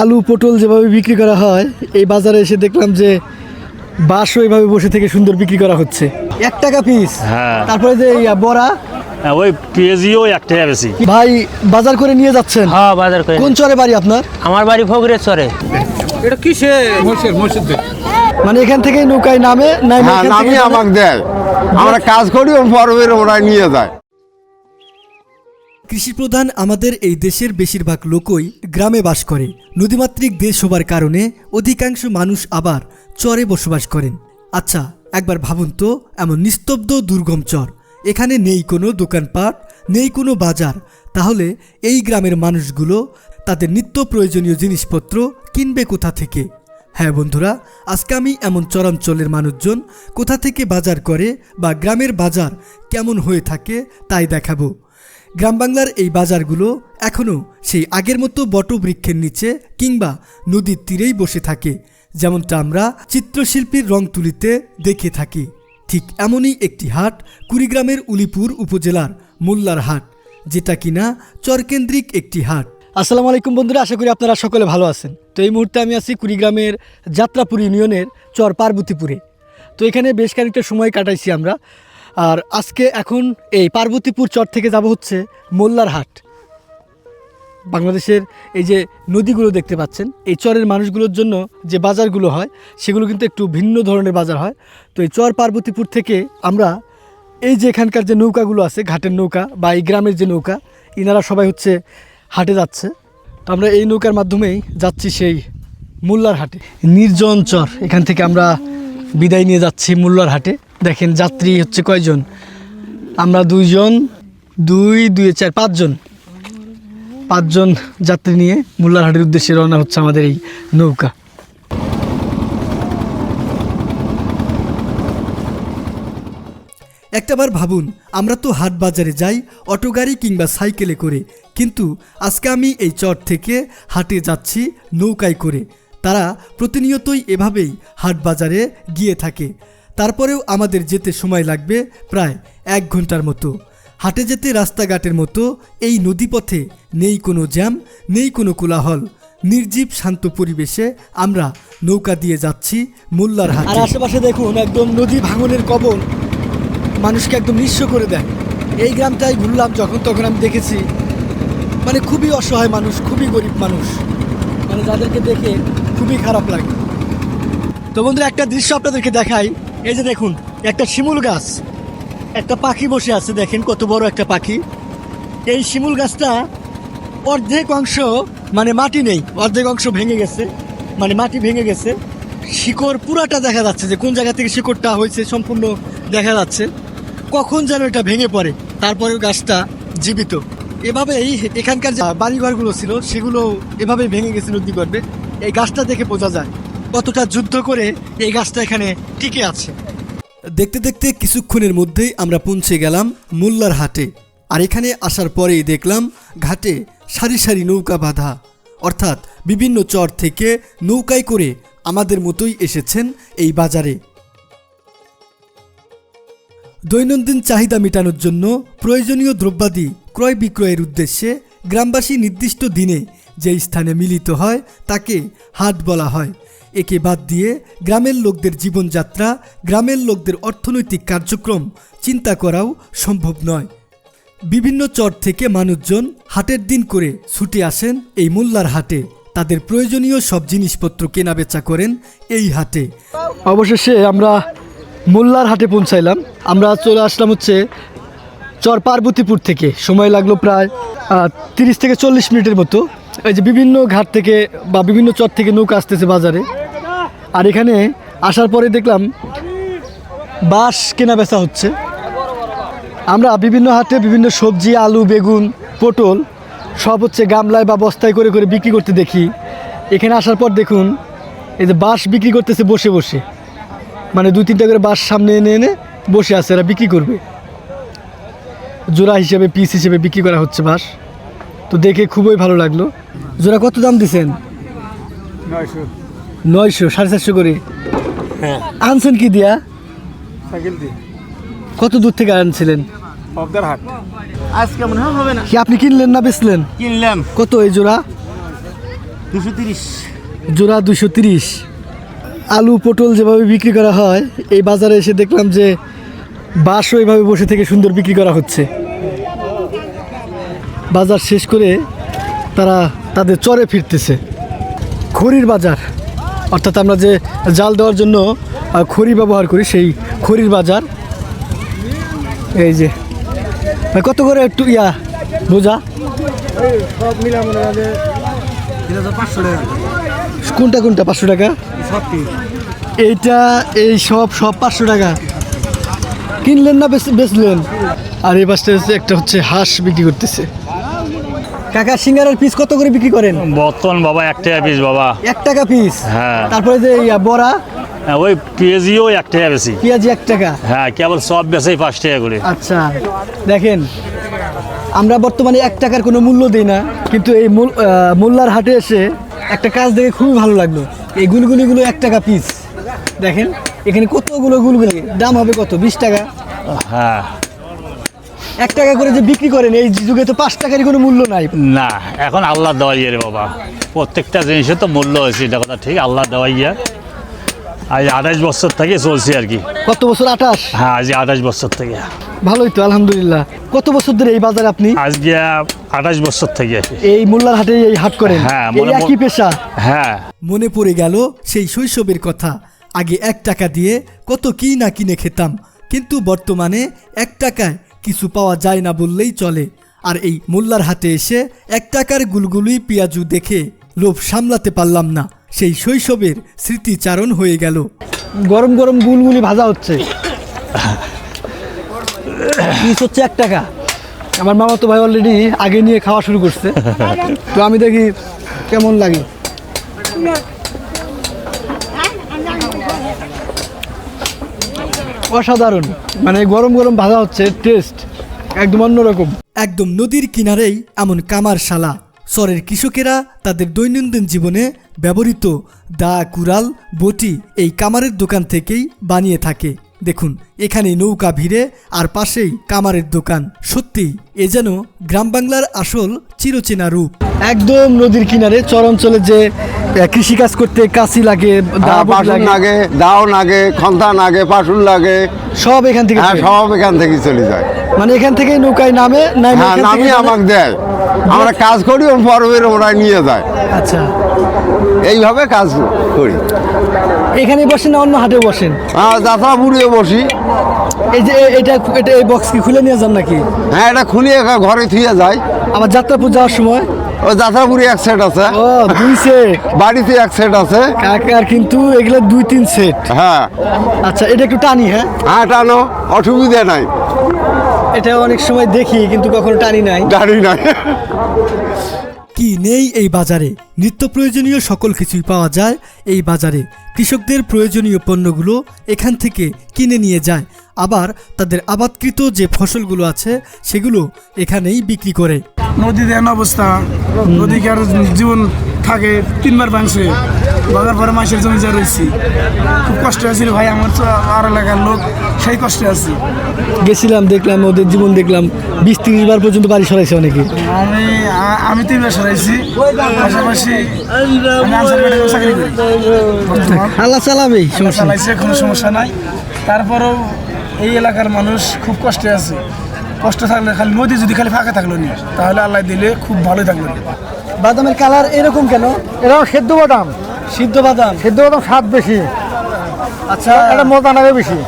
আলু পটল যেভাবে বিক্রি করা হয় এই বাজারে এসে দেখলাম যে বাঁশও এইভাবে বসে থেকে সুন্দর বিক্রি করা হচ্ছে। এক টাকা পিস হ্যাঁ। তারপরে যে ইয়া বড়া। হ্যাঁ, ওই কেজিও এক টাকা বেশি। ভাই বাজার করে নিয়ে যাচ্ছেন? হ্যাঁ বাজার করে কোন চরে বাড়ি আপনার? আমার বাড়ি ফগরের চরে। মানে এখান থেকে নৌকায় নামে নাই হ্যাঁ নামি আমাকে দেয়। আমরা কাজ করি ও পরবের ওরা নিয়ে যায়। কৃষিপ্রধান আমাদের এই দেশের বেশিরভাগ লোকই গ্রামে বাস করে। নদীমাতৃক দেশ হবার কারণে অধিকাংশ মানুষ আবার চরে বসবাস করেন। আচ্ছা একবার ভাবুন তো, এমন নিস্তব্ধ, দুর্গম চর। এখানে নেই কোনো দোকানপাট, নেই কোনো বাজার। তাহলে এই গ্রামের মানুষগুলো তাদের নিত্য প্রয়োজনীয় জিনিসপত্র কিনবে কোথা থেকে? হ্যাঁ বন্ধুরা, আজকে আমি এমন চরাঞ্চলের মানুষজন কোথা থেকে বাজার করে বা গ্রামের বাজার কেমন হয়ে থাকে তাই দেখাবো। গ্রাম বাংলার এই বাজারগুলো এখনও সেই আগের মতো বটবৃক্ষের নিচে কিংবা নদীর তীরেই বসে থাকে, যেমনটা আমরা চিত্রশিল্পীর রং তুলিতে দেখে থাকি। ঠিক এমনই একটি হাট কুড়িগ্রামের উলিপুর উপজেলার মোল্লার হাট, যেটা কিনা চরকেন্দ্রিক একটি হাট। আসসালামু আলাইকুম বন্ধুরা, আশা করি আপনারা সকলে ভালো আছেন। তো এই মুহূর্তে আমি আছি কুড়িগ্রামের যাত্রাপুর ইউনিয়নের চর পার্বতীপুরে। তো এখানে বেশ খানিকটা সময় কাটাইছি আমরা। আর আজকে এখন এই পার্বতীপুর চর থেকে যাব হচ্ছে মোল্লার হাট। বাংলাদেশের এই যে নদীগুলো দেখতে পাচ্ছেন, এই চরের মানুষগুলোর জন্য যে বাজারগুলো হয়, সেগুলো কিন্তু একটু ভিন্ন ধরনের বাজার হয়। তো এই চর পার্বতীপুর থেকে আমরা এই যে এখানকার যে নৌকাগুলো আছে, ঘাটের নৌকা বা এই গ্রামের যে নৌকা, ইনারা সবাই হচ্ছে হাটে যাচ্ছে। তো আমরা এই নৌকার মাধ্যমেই যাচ্ছি সেই মোল্লার হাটে। নির্জন চর, এখান থেকে আমরা বিদায় নিয়ে যাচ্ছি মোল্লার হাটে। দেখেন যাত্রী হচ্ছে কয়জন? আমরা দুইজন, দুই দুই, চার, পাঁচজন। পাঁচজন যাত্রী নিয়ে মোল্লারহাটের উদ্দেশ্যে রওনা হচ্ছে আমাদের এই নৌকা। একটাবার ভাবুন, আমরা তো হাট বাজারে যাই, অটো গাড়ি কিংবা সাইকেলে করে। কিন্তু আজকে আমি এই চর থেকে হাটে যাচ্ছি নৌকায় করে। তারা প্রতিনিয়তই এভাবেই হাট বাজারে গিয়ে থাকে। তারপরেও আমাদের যেতে সময় লাগবে প্রায় এক ঘণ্টার মতো। হাটে যেতে রাস্তাঘাটের মতো এই নদীপথে নেই কোনো জ্যাম, নেই কোনো কোলাহল। নির্জীব শান্ত পরিবেশে আমরা নৌকা দিয়ে যাচ্ছি মোল্লার হাট। আর আশেপাশে দেখুন একদম নদী ভাঙনের কবল। মানুষকে একদম নিঃস্ব করে দেয়। এই গ্রামটাই ঘুরলাম যখন তখন আমি দেখেছি মানে খুবই অসহায় মানুষ, খুবই গরিব মানুষ। মানে যাদেরকে দেখে খুবই খারাপ লাগে। তো বন্ধুরা, একটা দৃশ্য আপনাদেরকে দেখাই। এই যে দেখুন, একটা শিমুল গাছ। একটা পাখি বসে আছে, দেখেন কত বড় একটা পাখি। এই শিমুল গাছটা অর্ধেক অংশ মানে মাটি নেই, অর্ধেক অংশ ভেঙে গেছে মানে মাটি ভেঙে গেছে। শিকড় পুরাটা দেখা যাচ্ছে যে কোন জায়গা থেকে শিকড়টা হয়েছে, সম্পূর্ণ দেখা যাচ্ছে। কখন যেন এটা ভেঙে পড়ে, তারপরেও গাছটা জীবিত। এভাবেই এখানকার যে বাড়িঘরগুলো ছিল, সেগুলো এভাবে ভেঙে গেছে নদী গর্ভে এই গাছটা দেখে বোঝা যায় কতটা যুদ্ধ করে এই গাছটা এখানে টিকে আছে। দেখতে দেখতে কিছুক্ষণের মধ্যেই আমরা পৌঁছে গেলাম মোল্লার হাটে। আর এখানে আসার পরেই দেখলাম ঘাটে সারি সারি নৌকা বাঁধা। অর্থাৎ বিভিন্ন চর থেকে নৌকায় করে আমাদের মতোই এসেছেন এই বাজারে। দৈনন্দিন চাহিদা মেটানোর জন্য প্রয়োজনীয় দ্রব্যাদি ক্রয় বিক্রয়ের উদ্দেশ্যে গ্রামবাসী নির্দিষ্ট দিনে যে স্থানে মিলিত হয় তাকে হাট বলা হয়। একে বাদ দিয়ে গ্রামের লোকদের জীবনযাত্রা, গ্রামের লোকদের অর্থনৈতিক কার্যক্রম চিন্তা করাও সম্ভব নয়। বিভিন্ন চর থেকে মানুষজন হাটের দিন করে ছুটে আসেন এই মোল্লার হাটে। তাদের প্রয়োজনীয় সব জিনিসপত্র কেনাবেচা করেন এই হাটে। অবশেষে আমরা মোল্লার হাটে পৌঁছাইলাম। আমরা চলে আসলাম হচ্ছে চর পার্বতীপুর থেকে। সময় লাগল প্রায় তিরিশ থেকে চল্লিশ মিনিটের মতো। এই যে বিভিন্ন ঘাট থেকে বা বিভিন্ন চর থেকে নৌকা আসতেছে বাজারে। আর এখানে আসার পরে দেখলাম বাঁশ কেনা বেচা হচ্ছে। আমরা বিভিন্ন হাটে বিভিন্ন সবজি, আলু, বেগুন, পটল সব হচ্ছে গামলায় বা বস্তায় করে করে বিক্রি করতে দেখি। এখানে আসার পর দেখুন, এই যে বাঁশ বিক্রি করতেছে বসে বসে। মানে দুই তিনটা করে বাঁশ সামনে এনে এনে বসে আছে, এরা বিক্রি করবে। জোড়া হিসেবে পিস হিসেবে বিক্রি করা হচ্ছে বাঁশ। তো দেখে খুবই ভালো লাগল। জোড়া কত দাম দিছেন? নয়শো। সাড়ে চারশো করে। হ্যাঁ। আনছেন কি দিয়া? সাইকেল দিয়ে। কত দূর থেকে আনছিলেন? হাট। আজকে মনে হয় হবে না। কি আপনি কিনলেন না বেচলেন? কিনলাম। কত এই জোড়া? দুশো তিরিশ। জোড়া দুশো তিরিশ। আলু পটল যেভাবে বিক্রি করা হয় এই বাজারে এসে দেখলাম যে বাঁশও এইভাবে বসে থেকে সুন্দর বিক্রি করা হচ্ছে। বাজার শেষ করে তারা তাদের চরে ফিরতেছে। খড়ির বাজার। অর্থাৎ আমরা যে জাল দেওয়ার জন্য খড়ি ব্যবহার করি, সেই খড়ির বাজার। এই যে কত করে একটু ইয়া, বোঝা? কোনটা কোনটা, পাঁচশো টাকা? এইটা, এই সব সব পাঁচশো টাকা। কিনলেন না, বেচ- বেচলেন? আর এই পাশটা একটা হচ্ছে হাঁস বিক্রি করতেছে। কাকা সিঙ্গারের পিস কত করে বিক্রি করেন? বর্তমান বাবা এক টাকা পিস বাবা। এক টাকা পিস হ্যাঁ। তারপরে যে বড়া? হ্যাঁ, ওই পেঁয়াজিও এক টাকা বেশি। পেঁয়াজি এক টাকা? হ্যাঁ কেবল সব বেশি পাঁচ টাকা করে। আচ্ছা দেখেন আমরা বর্তমানে এক টাকার কোনো মূল্য দিই না কিন্তু এই মোল্লার হাটে এসে একটা কাজ দেখে খুবই ভালো লাগল। এই গুলগুলিগুলো এক টাকা পিস দেখেন এখানে কতগুলো গুলগুলি? দাম হবে কত? বিশ টাকা? হ্যাঁ। এক টাকা করে যে বিক্রি করেন এই যুগে তো পাঁচ টাকারই কোনো মূল্য নাই। না এখন আল্লাহ দেওয়াই রে বাবা। প্রত্যেকটা জিনিসের তো মূল্য হয়েছে এটা কথা ঠিক আল্লাহ দেওয়াই আজ আঠাশ বছর থেকে চলছে আর কি। কত বছর আঠাশ? হ্যাঁ আজ আঠাশ বছর থেকে। ভালোই তো আলহামদুলিল্লাহ। কত বছর ধরে এই বাজারে আপনি? আজকে আঠাশ বছর থেকে এই মোল্লার হাটে এই হাট করেন? হ্যাঁ, একই পেশা? হ্যাঁ। মনে পড়ে গেল সেই শৈশবের কথা। আগে এক টাকা দিয়ে কত কি না কিনে খেতাম কিন্তু বর্তমানে এক টাকায় কিছু পাওয়া যায় না বললেই চলে। আর এই মোল্লার হাতে এসে এক টাকার গুলগুলি পেঁয়াজু দেখে লোভ সামলাতে পারলাম না। সেই শৈশবের স্মৃতিচারণ হয়ে গেল। গরম গরম গুলগুলি ভাজা হচ্ছে। পিস হচ্ছে এক টাকা। আমার মামা তো ভাই অলরেডি আগে নিয়ে খাওয়া শুরু করছে। তো আমি দেখি কেমন লাগে। অসাধারণ। মানে গরম গরম ভাজা হচ্ছে টেস্ট একদম অন্যরকম। একদম নদীর কিনারেই এমন কামারশালা চরের কৃষকেরা তাদের দৈনন্দিন জীবনে ব্যবহৃত দা, কুড়াল, বটি এই কামারের দোকান থেকেই বানিয়ে থাকে। দেখুন এখানে নৌকা ভিড়ে আর পাশেই কামারের দোকান। সত্যি এ যেন গ্রাম বাংলার আসল চিরচেনা রূপ। একদম নদীর কিনারে চর অঞ্চলে যে কৃষিকাজ করতে কাশি লাগে হ্যাঁ, পাশুন লাগে। দাও লাগে খন্তা লাগে পাশুন লাগে। সব এখান থেকে হ্যাঁ সব এখান থেকে চলে যায়। মানে এখান থেকেই নৌকায় নামে নামে হ্যাঁ থেকে আমাকে দেয়। আমরা কাজ করি পরবের ওরা নিয়ে যায়। আচ্ছা। এইভাবে কাজ করি। এখানে বসেন না অন্য হাটে বসেন? যাত্রা বুড়িয়ে বসি। এই যে এটা এটা এই বক্স কি খুলে নিয়ে যান নাকি? হ্যাঁ এটা খুলে ঘরে থুয়ে যায়। আবার যাত্রাপুর যাওয়ার সময়? ও যাত্রা বুড়ি এক সেট আছে। ও দুই সেট বাড়িতে এক সেট আছে। কাকার কিন্তু এগুলো দুই তিন সেট হ্যাঁ। আচ্ছা এটা একটু টানি হ্যাঁ? হ্যাঁ টানো। অসুবিধা নাই। এটা অনেক সময় দেখি কিন্তু কখনো টানি নাই। গাড়ি নাই। কি নেই এই বাজারে? নিত্য প্রয়োজনীয় সকল কিছুই পাওয়া যায় এই বাজারে। কৃষকদের প্রয়োজনীয় পণ্যগুলো এখান থেকে কিনে নিয়ে যায়। আবার তাদের আবাদকৃত যে ফসলগুলো আছে সেগুলো এখানেই বিক্রি করে। নদী দেন অবস্থা নদীকে আর জীবন থাকে? তিনবার ভাঙছে। ভাঙার পরে মাসের জমি যা রয়েছি খুব কষ্ট হয়েছিল ভাই। আমার তো আর এলাকার লোক সেই কষ্টে আছি। গেছিলাম দেখলাম ওদের জীবন দেখলাম। বিশ তিরিশ বার পর্যন্ত বাড়ি সরাইছে অনেকে। আমি আমি তিনবার সরাইছি। পাশাপাশি আল্লাহ চালাবে সমস্যা নেই। কোনো সমস্যা নাই। তারপরেও এই এলাকার মানুষ খুব কষ্টে আছে। কষ্ট থাকলে খালি নদী যদি খালি ফাঁকা থাকল নি তাহলে আল্লাহ দিলে খুব ভালোই থাকল বাদামের কালার এরকম কেন? এরকম সেদ্ধ বাদাম? সিদ্ধ বাদাম। সেদ্ধ বাদাম স্বাদ বেশি। আচ্ছা। এটা মজা লাগে বেশি।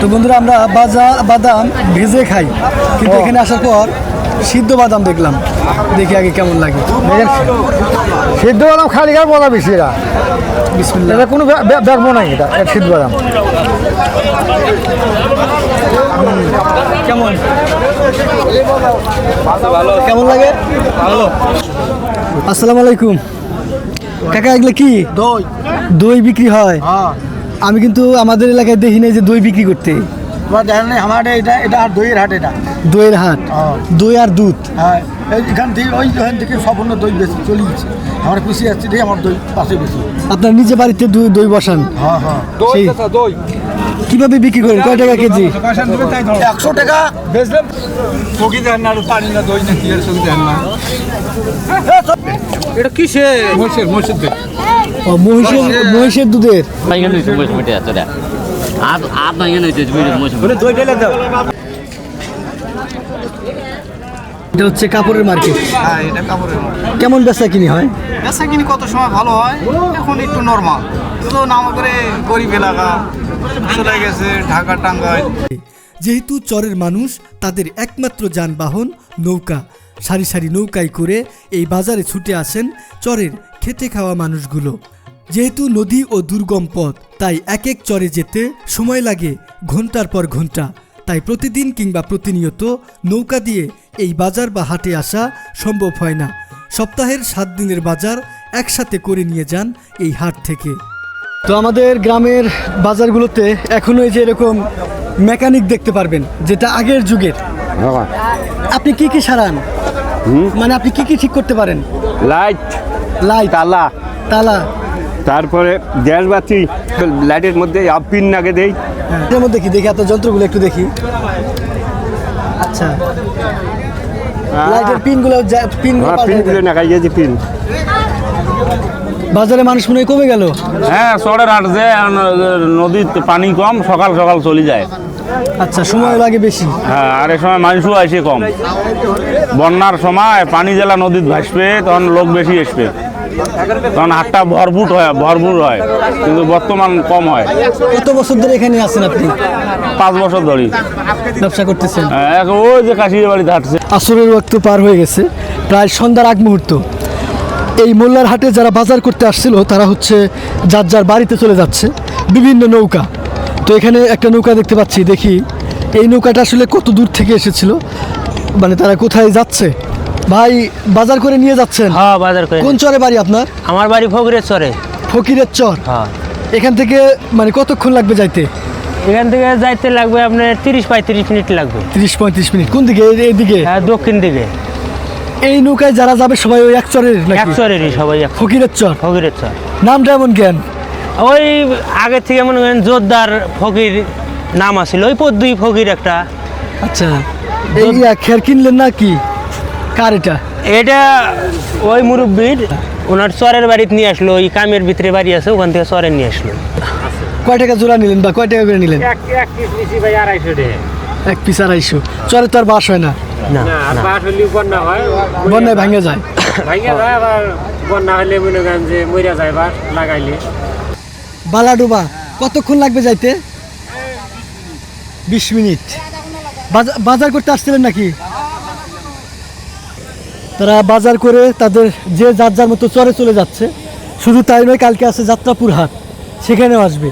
তো বন্ধুরা আমরা বাজা বাদাম ভেজে খাই। কিন্তু এখানে আসার পর সিদ্ধ বাদাম দেখলাম। দেখি আগে কেমন লাগে। দেখেন সেদ্ধ বাদাম খালি খাওয়ার মজা বেশি এরা এটা কোনো বে- বে- ব্যাগবো নাই এটা এটা সিদ্ধ বাদাম। কেমন? কেমন লাগে? ভালো। আসসালামু আলাইকুম। কাকা এগুলো কি? দই। দই বিক্রি হয়। হ্যাঁ। আমি কিন্তু আমাদের এলাকায় দেখি নাই যে দই বিক্রি করতে। তোমার দেখেন নাই আমার এটা এটা আর দইয়ের হাট এটা। দইয়ের হাট? হ্যাঁ। দই আর দুধ? হ্যাঁ এখান থেকে ওই ওখান থেকে সম্পূর্ণ দই বেশি চলে গেছে। আমার পিছিয়ে যাচ্ছে দেখে আমার দই পাশে বেশি। আপনার নিজে বাড়িতে দই দই বসান? হ্যাঁ হ্যাঁ। দই কীভাবে বিক্রি করেন? কয় টাকা কেজি? একশো টাকা বেচলাম। চকি দেন না পানি না দই না কি আর চকি দেন না। এটা কিসে মহিষের মহিষের দুধ মহিষের মহিষের। দুধের? দাও। এটা হচ্ছে কাপড়ের মার্কেট। হ্যাঁ এটা কাপড়ের মাল কেমন বেচা কিনি হয়? বেচা কিনি কত সময় ভালো হয়? এখন একটু নর্মাল তো নাম করে গরিব এলাকা। চলে গেছে ঢাকা টাঙ্গাইল। যেহেতু চরের মানুষ তাদের একমাত্র যানবাহন নৌকা। সারি সারি নৌকায় করে এই বাজারে ছুটে আসেন চরের খেতে খাওয়া মানুষগুলো। যেহেতু নদী ও দুর্গম পথ তাই এক এক চরে যেতে সময় লাগে ঘণ্টার পর ঘণ্টা তাই প্রতিদিন কিংবা প্রতিনিয়ত নৌকা দিয়ে এই বাজার বা হাটে আসা সম্ভব হয় না। সপ্তাহের সাত দিনের বাজার একসাথে করে নিয়ে যান এই হাট থেকে। তো আমাদের গ্রামের বাজারগুলোতে এখনও এই যে এরকম মেকানিক দেখতে পারবেন যেটা আগের যুগের। আপনি কি কি সারান? মানে আপনি কি কি ঠিক করতে পারেন? লাইট লাইট তালা। তালা। তারপরে গ্যাস বাতি লাইটের মধ্যে পিন নাগে দেই। এর মধ্যে কি দেখি? আপনার যন্ত্রগুলো একটু দেখি। আচ্ছা। লাইটের পিনগুলো পিনগুলো হ্যাঁ পিনগুলো দেন। নাগাই গেছে পিন। বাজারে মানুষ মনে কমে গেল। হ্যাঁ চরের হাট যে নদীতে পানি কম সকাল সকাল চলে যায়। আচ্ছা সময় লাগে বেশি। হ্যাঁ আর এ সময় মানুষও আসে কম। বন্যার সময় পানি জেলা নদীত ভাসবে তখন লোক বেশি আসবে। তখন হাটটা ভরপুর হয় ভরপুর হয় কিন্তু বর্তমান কম হয়। কত বছর ধরে এখানে আছেন আপনি? পাঁচ বছর ধরে ব্যবসা করতেছেন? হ্যাঁ, ওই যে কাশির বাড়িতে হাঁটছে। আসরের ওয়াক্ত পার হয়ে গেছে প্রায় সন্ধ্যার আগ মুহূর্ত। এই মোল্লার হাটে যারা বাজার করতে আসছিল তারা হচ্ছে যার যার বাড়িতে চলে যাচ্ছে বিভিন্ন নৌকা। তো এখানে একটা নৌকা দেখতে পাচ্ছি দেখি। এই নৌকাটা আসলে কত দূর থেকে এসেছিল? মানে তারা কোথায় যাচ্ছে? ভাই বাজার করে নিয়ে যাচ্ছেন? হ্যাঁ বাজার করে কোন চরে বাড়ি আপনার? আমার বাড়ি ফকিরের চরে। ফকিরের চর? হ্যাঁ। এখান থেকে মানে কতক্ষণ লাগবে যাইতে? এখান থেকে যাইতে লাগবে আপনার তিরিশ পঁয়ত্রিশ মিনিট লাগবে। তিরিশ পঁয়ত্রিশ মিনিট। কোন দিকে? এইদিকে হ্যাঁ দক্ষিণ দিকে। এই নৌকায় যারা যাবে সবাই ওই এক চরের এক নাকি চরেরই সবাই ফকিরের চর? ফকিরের চর। নামটা এমন জ্ঞান ওই আগে থেকে মনে করেন জোরদার ফকির নাম আছিল। ওই পদ্মই ফকির একটা। আচ্ছা। এই খের কিনলেন না কি কার এটা? এটা ওই মুরব্বীর ওনার চরের বাড়িতে নিয়ে আসলো ওই কামের ভিতরে বাড়ি আছে ওখান থেকে চরে নিয়ে আসলো। কয় টাকা জোড়া নিলেন বা কয় টাকা করে নিলেন? এক এক পিস আড়াইশো চরে তো আর বাস হয় না। না না বন্যা হয়। বন্যায় ভাঙে যায়। ভাইয়া যায় আবার বন্যা হলে মনে করেন যে মরিয়া যায় বার লাগাইলে। বালাডোবা কতক্ষণ লাগবে যাইতে? বিশ মিনিট। বাজা- বাজার করতে আসছিলেন নাকি? তারা বাজার করে তাদের যে যার যার মতো চরে চলে যাচ্ছে, শুধু তাই নয়, কালকে আছে যাত্রাপুর হাট সেখানেও আসবে।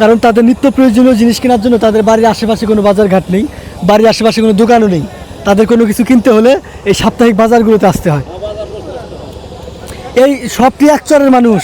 কারণ তাদের নিত্য প্রয়োজনীয় জিনিস কেনার জন্য তাদের বাড়ির আশেপাশে কোনো বাজার ঘাট নেই, বাড়ির আশেপাশে কোনো দোকানও নেই। তাদের কোনো কিছু কিনতে হলে এই সাপ্তাহিক বাজারগুলোতে আসতে হয়। এই সবটি এক চরের মানুষ।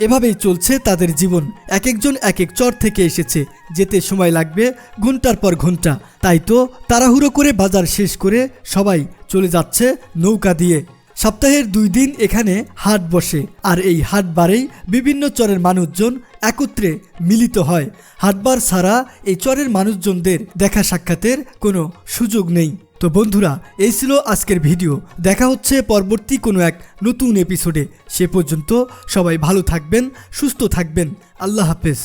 এভাবেই চলছে তাদের জীবন। এক একজন এক এক চর থেকে এসেছে। যেতে সময় লাগবে ঘণ্টার পর ঘণ্টা। তাই তো তাড়াহুড়ো করে বাজার শেষ করে সবাই চলে যাচ্ছে নৌকা দিয়ে। সপ্তাহের দুই দিন এখানে হাট বসে। আর এই হাট বারেই বিভিন্ন চরের মানুষজন একত্রে মিলিত হয়। হাটবার ছাড়া এই চরের মানুষজনদের দেখা সাক্ষাতের কোনো সুযোগ নেই। তো বন্ধুরা, এই ছিল আজকের ভিডিও। দেখা হচ্ছে পরবর্তী কোনো এক নতুন এপিসোডে সে পর্যন্ত সবাই ভালো থাকবেন, সুস্থ থাকবেন। আল্লাহ হাফেজ।